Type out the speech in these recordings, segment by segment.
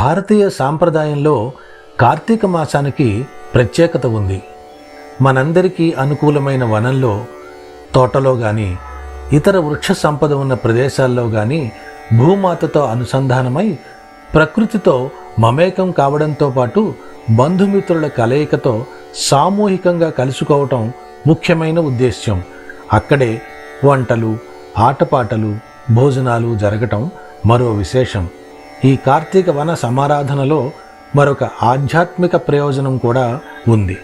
భారతీయ సాంప్రదాయంలో కార్తీక మాసానికి ప్రత్యేకత ఉంది. మనందరికీ అనుకూలమైన వనంలో తోటలో కానీ ఇతర వృక్ష సంపద ఉన్న ప్రదేశాల్లో కానీ భూమాతతో అనుసంధానమై ప్రకృతితో మమేకం కావడంతో పాటు బంధుమిత్రుల కలయికతో సామూహికంగా కలుసుకోవటం ముఖ్యమైన ఉద్దేశ్యం. అక్కడే వంటలు ఆటపాటలు భోజనాలు జరగటం మరో విశేషం. ఈ కార్తీక వన సమారాధనలో మరొక ఆధ్యాత్మిక ప్రయోజనం కూడా ఉంది.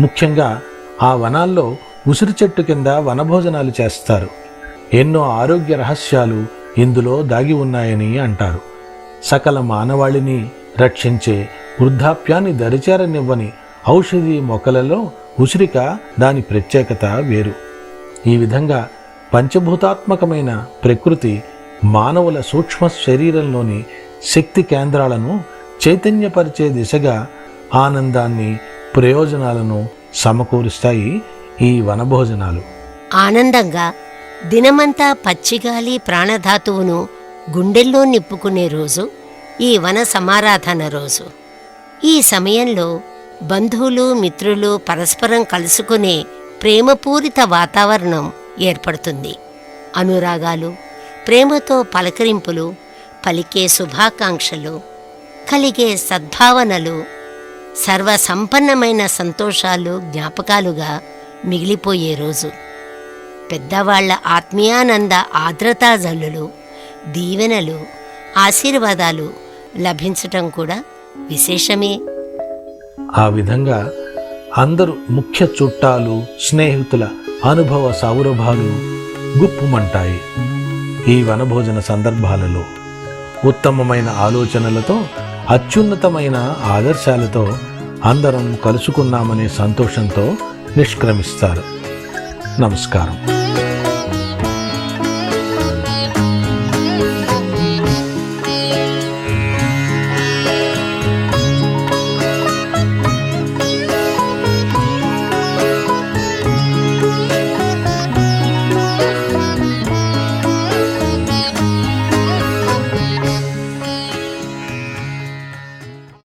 ముఖ్యంగా ఆ వనాల్లో ఉసిరి చెట్టు కింద వనభోజనాలు చేస్తారు. ఎన్నో ఆరోగ్య రహస్యాలు ఇందులో దాగి ఉన్నాయని అంటారు. సకల మానవాళిని రక్షించే వృద్ధాప్యాన్ని దరిచేరనివ్వని ఔషధి మొక్కలలో ఉసిరిక దాని ప్రత్యేకత వేరు. ఈ విధంగా పంచభూతాత్మకమైన ప్రకృతి మానవుల సూక్ష్మ శరీరంలోని శక్తి కేంద్రాలను చైతన్యపరిచే దిశగా ఆనందాన్ని ప్రయోజనాలను సమకూరుస్తాయి ఈ వనభోజనాలు. ఆనందంగా దినమంతా పచ్చిగాలి ప్రాణధాతువును గుండెల్లో నిప్పుకునే రోజు ఈ వన సమారాధన రోజు. ఈ సమయంలో బంధువులు మిత్రులు పరస్పరం కలుసుకునే ప్రేమపూరిత వాతావరణం ఏర్పడుతుంది. అనురాగాలు ప్రేమతో పలకరింపులు పలికే శుభాకాంక్షలు కలిగే సద్భావనలు సర్వసంపన్నమైన సంతోషాలు జ్ఞాపకాలుగా మిగిలిపోయే రోజు. పెద్దవాళ్ళ ఆత్మీయానంద ఆర్ద్రతా జల్లులు దీవెనలు ఆశీర్వాదాలు లభించటం కూడా విశేషమే. ఆ విధంగా అందరూ ముఖ్య చుట్టాలు స్నేహితుల అనుభవ సౌరభాలు గుప్పుమంటాయి. ఈ వనభోజన సందర్భాలలో ఉత్తమమైన ఆలోచనలతో అత్యున్నతమైన ఆదర్శాలతో అందరం కలుసుకున్నామనే సంతోషంతో నిష్క్రమిస్తారు. నమస్కారం.